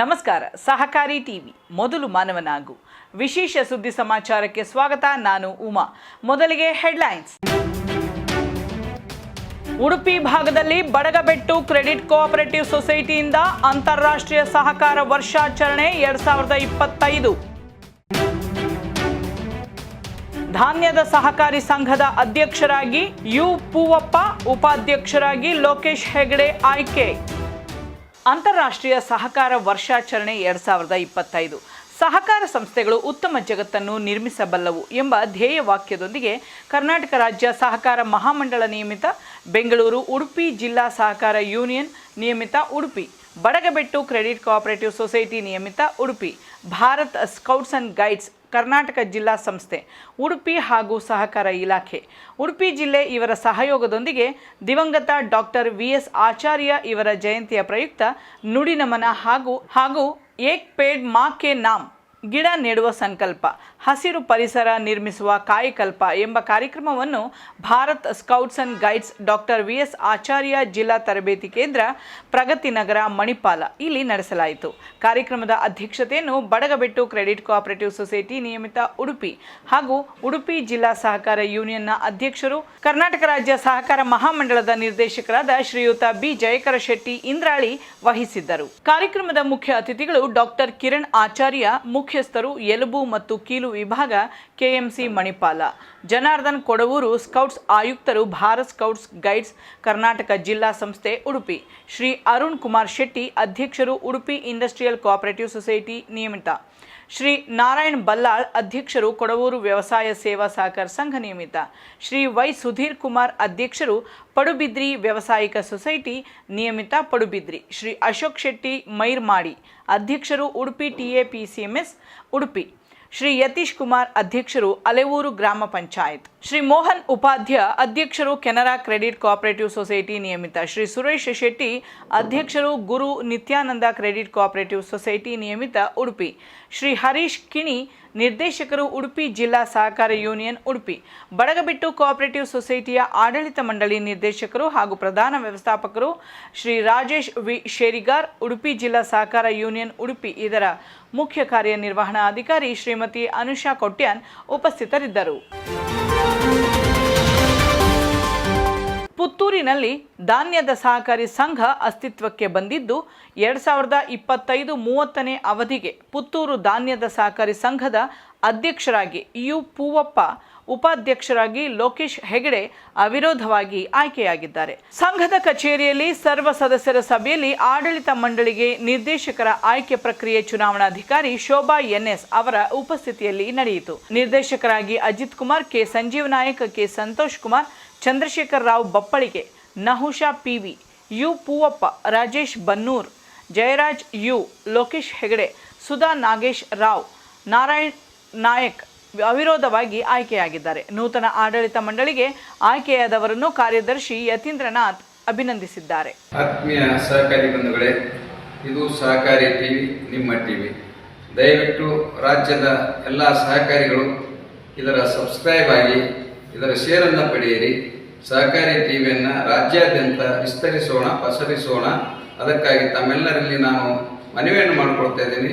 ನಮಸ್ಕಾರ. ಸಹಕಾರಿ ಟಿವಿ, ಮೊದಲು ಮಾನವನಾಗು. ವಿಶೇಷ ಸುದ್ದಿ ಸಮಾಚಾರಕ್ಕೆ ಸ್ವಾಗತ, ನಾನು ಉಮಾ. ಮೊದಲಿಗೆ ಹೆಡ್ಲೈನ್ಸ್. ಉಡುಪಿ ಭಾಗದಲ್ಲಿ ಬಡಗಬೆಟ್ಟು ಕ್ರೆಡಿಟ್ ಕೋಆಪರೇಟಿವ್ ಸೊಸೈಟಿಯಿಂದ ಅಂತಾರಾಷ್ಟ್ರೀಯ ಸಹಕಾರ ವರ್ಷಾಚರಣೆ ಎರಡ್ ಸಾವಿರದ ಇಪ್ಪತ್ತೈದು. ಧಾನ್ಯದ ಸಹಕಾರಿ ಸಂಘದ ಅಧ್ಯಕ್ಷರಾಗಿ ಯು ಪೂವಪ್ಪ, ಉಪಾಧ್ಯಕ್ಷರಾಗಿ ಲೋಕೇಶ್ ಹೆಗಡೆ ಆಯ್ಕೆ. ಅಂತಾರಾಷ್ಟ್ರೀಯ ಸಹಕಾರ ವರ್ಷಾಚರಣೆ ಎರಡ್ ಸಾವಿರದ ಇಪ್ಪತ್ತೈದು. ಸಹಕಾರ ಸಂಸ್ಥೆಗಳು ಉತ್ತಮ ಜಗತ್ತನ್ನು ನಿರ್ಮಿಸಬಲ್ಲವು ಎಂಬ ಧ್ಯೇಯ ವಾಕ್ಯದೊಂದಿಗೆ ಕರ್ನಾಟಕ ರಾಜ್ಯ ಸಹಕಾರ ಮಹಾಮಂಡಳ ನಿಯಮಿತ, ಬೆಂಗಳೂರು, ಉಡುಪಿ ಜಿಲ್ಲಾ ಸಹಕಾರ ಯೂನಿಯನ್ ನಿಯಮಿತ, Udupi, Badagabettu credit cooperative society ನಿಯಮಿತ, Udupi, Bharat scouts and guides Karnataka ಜಿಲ್ಲಾ ಸಂಸ್ಥೆ, ಉಡುಪಿ ಹಾಗೂ ಸಹಕಾರ ಇಲಾಖೆ. ಉಡುಪಿ ಜಿಲ್ಲೆ ಇವರ ಸಹಯೋಗದೊಂದಿಗೆ ದಿವಂಗತ ಡಾಕ್ಟರ್ ವಿ ಎಸ್ ಆಚಾರ್ಯ ಇವರ ಜಯಂತಿಯ ಪ್ರಯುಕ್ತ ನುಡಿ ನಮನ ಹಾಗೂ ಹಾಗೂ ಏಕ್ ಪೇಡ್ ಮಾ ಕೆ ನಾಮ್ ಗಿಡ ನೆಡುವ ಸಂಕಲ್ಪ, ಹಸಿರು ಪರಿಸರ ನಿರ್ಮಿಸುವ ಕಾಯಕಲ್ಪ ಎಂಬ ಕಾರ್ಯಕ್ರಮವನ್ನು Bharat scouts and guides doctor V S Acharya ಜಿಲ್ಲಾ ತರಬೇತಿ ಕೇಂದ್ರ ಪ್ರಗತಿ ನಗರ, ಮಣಿಪಾಲ ಇಲ್ಲಿ ನಡೆಸಲಾಯಿತು. ಕಾರ್ಯಕ್ರಮದ ಅಧ್ಯಕ್ಷತೆಯನ್ನು ಬಡಗಬೆಟ್ಟು ಕ್ರೆಡಿಟ್ ಕೋಆಪರೇಟಿವ್ ಸೊಸೈಟಿ ನಿಯಮಿತ ಉಡುಪಿ ಹಾಗೂ ಉಡುಪಿ ಜಿಲ್ಲಾ ಸಹಕಾರ ಯೂನಿಯನ್ನ ಅಧ್ಯಕ್ಷರು, ಕರ್ನಾಟಕ ರಾಜ್ಯ ಸಹಕಾರ ಮಹಾಮಂಡಳದ ನಿರ್ದೇಶಕರಾದ ಶ್ರೀಯುತ ಬಿ. ಜಯಕರ ಶೆಟ್ಟಿ ಇಂದ್ರಾಳಿ ವಹಿಸಿದ್ದರು. ಕಾರ್ಯಕ್ರಮದ ಮುಖ್ಯ ಅತಿಥಿಗಳು ಡಾಕ್ಟರ್ ಕಿರಣ್ ಆಚಾರ್ಯ ಮುಖ್ಯಸ್ಥರು ಎಲುಬು ಮತ್ತು ಕೀಲು ವಿಭಾಗ ಕೆಎಂಸಿ ಮಣಿಪಾಲ ಜನಾರ್ದನ್ ಕೊಡವೂರು ಸ್ಕೌಟ್ಸ್ ಆಯುಕ್ತರು, ಭಾರತ್ ಸ್ಕೌಟ್ಸ್ ಗೈಡ್ಸ್, ಕರ್ನಾಟಕ ಜಿಲ್ಲಾ ಸಂಸ್ಥೆ ಉಡುಪಿ. ಶ್ರೀ ಅರುಣ್ ಕುಮಾರ್ ಶೆಟ್ಟಿ, ಅಧ್ಯಕ್ಷರು ಉಡುಪಿ ಇಂಡಸ್ಟ್ರಿಯಲ್ ಕೋಆಪರೇಟಿವ್ ಸೊಸೈಟಿ ನಿಯಮಿತ. ಶ್ರೀ ನಾರಾಯಣ್ ಬಲ್ಲಾಳ್, ಅಧ್ಯಕ್ಷರು ಕೊಡವೂರು ವ್ಯವಸಾಯ ಸೇವಾ ಸಹಕಾರ ಸಂಘ ನಿಯಮಿತ. ಶ್ರೀ ವೈ ಸುಧೀರ್ ಕುಮಾರ್, ಅಧ್ಯಕ್ಷರು ಪಡುಬಿದ್ರಿ ವ್ಯವಸಾಯಿಕ ಸೊಸೈಟಿ ನಿಯಮಿತ ಪಡುಬಿದ್ರಿ. ಶ್ರೀ ಅಶೋಕ್ ಶೆಟ್ಟಿ, ಮೈರ್ಮಾಡಿ, ಅಧ್ಯಕ್ಷರು ಉಡುಪಿ ಟಿಎಪಿಸಿಎಂಎಸ್, ಉಡುಪಿ. ಶ್ರೀ ಯತೀಶ್ ಕುಮಾರ್ ಅಧ್ಯಕ್ಷರು ಅಲೆವೂರು ಗ್ರಾಮ ಪಂಚಾಯತ್. ಶ್ರೀ ಮೋಹನ್ ಉಪಾಧ್ಯ ಅಧ್ಯಕ್ಷರು ಕೆನರಾ ಕ್ರೆಡಿಟ್ ಕೋಆಪರೇಟಿವ್ ಸೊಸೈಟಿ ನಿಯಮಿತ. ಶ್ರೀ ಸುರೇಶ್ ಶೆಟ್ಟಿ ಅಧ್ಯಕ್ಷರು Guru Nityananda credit cooperative society ನಿಯಮಿತ ಉಡುಪಿ. ಶ್ರೀ ಹರೀಶ್ ಕಿಣಿ ನಿರ್ದೇಶಕರು ಉಡುಪಿ ಜಿಲ್ಲಾ ಸಹಕಾರ ಯೂನಿಯನ್ ಉಡುಪಿ. ಬಡಗಬಿಟ್ಟು ಕೋಆಪರೇಟಿವ್ ಸೊಸೈಟಿಯ ಆಡಳಿತ ಮಂಡಳಿ ನಿರ್ದೇಶಕರು ಹಾಗೂ ಪ್ರಧಾನ ವ್ಯವಸ್ಥಾಪಕರು ಶ್ರೀ ರಾಜೇಶ್ ವಿ. ಶೇರಿಗಾರ್, ಉಡುಪಿ ಜಿಲ್ಲಾ ಸಹಕಾರ ಯೂನಿಯನ್ ಉಡುಪಿ. ಇದರ ಮುಖ್ಯ ಕಾರ್ಯನಿರ್ವಹಣಾಧಿಕಾರಿ ಶ್ರೀಮತಿ ಅನುಷಾ ಕೊಟ್ಯಾನ್ ಉಪಸ್ಥಿತರಿದ್ದರು. ಪುತ್ತೂರಿನಲ್ಲಿ ಧಾನ್ಯದ ಸಹಕಾರಿ ಸಂಘ ಅಸ್ತಿತ್ವಕ್ಕೆ ಬಂದಿದ್ದು, ಎರಡು ಸಾವಿರದ ಇಪ್ಪತ್ತೈದು ಮೂವತ್ತನೇ ಅವಧಿಗೆ ಪುತ್ತೂರು ಧಾನ್ಯದ ಸಹಕಾರಿ ಸಂಘದ ಅಧ್ಯಕ್ಷರಾಗಿ ಯು ಪೂವಪ್ಪ ಉಪಾಧ್ಯಕ್ಷರಾಗಿ ಲೋಕೇಶ್ ಹೆಗಡೆ ಅವಿರೋಧವಾಗಿ ಆಯ್ಕೆಯಾಗಿದ್ದಾರೆ. ಸಂಘದ ಕಚೇರಿಯಲ್ಲಿ ಸರ್ವ ಸದಸ್ಯರ ಸಭೆಯಲ್ಲಿ ಆಡಳಿತ ಮಂಡಳಿಗೆ ನಿರ್ದೇಶಕರ ಆಯ್ಕೆ ಪ್ರಕ್ರಿಯೆ ಚುನಾವಣಾಧಿಕಾರಿ ಶೋಭಾ ಎನ್ಎಸ್ ಅವರ ಉಪಸ್ಥಿತಿಯಲ್ಲಿ ನಡೆಯಿತು. ನಿರ್ದೇಶಕರಾಗಿ Ajith Kumar, K Sanjeev Nayak, K Santhosh Kumar, Chandrashekar Rao Bappalige, Nahusha P V, U Poovappa, Rajesh Bannur, Jayaraj U, Lokesh Hegde, Sudha Nagesh Rao, Narayan Nayak ಅವಿರೋಧವಾಗಿ ಆಯ್ಕೆಯಾಗಿದ್ದಾರೆ. ನೂತನ ಆಡಳಿತ ಮಂಡಳಿಗೆ ಆಯ್ಕೆಯಾದವರನ್ನು ಕಾರ್ಯದರ್ಶಿ ಯತೀಂದ್ರನಾಥ್ ಅಭಿನಂದಿಸಿದ್ದಾರೆ. ಆತ್ಮೀಯ ಸಹಕಾರಿ ಬಂಧುಗಳೇ, ಇದು ಸಹಕಾರಿ ಟಿವಿ, ನಿಮ್ಮ ಟಿವಿ. ದಯವಿಟ್ಟು ರಾಜ್ಯದ ಎಲ್ಲ ಸಹಕಾರಿಗಳು ಇದರ ಸಬ್ಸ್ಕ್ರೈಬ್ ಆಗಿ ಇದರ ಶೇರನ್ನು ಪಡೆಯಿರಿ. ಸಹಕಾರಿ ಟಿವಿಯನ್ನು ರಾಜ್ಯಾದ್ಯಂತ ವಿಸ್ತರಿಸೋಣ, ಪಸರಿಸೋಣ. ಅದಕ್ಕಾಗಿ ತಮ್ಮೆಲ್ಲರಲ್ಲಿ ನಾನು ಮನವಿಯನ್ನು ಮಾಡಿಕೊಳ್ತಾ ಇದ್ದೀನಿ.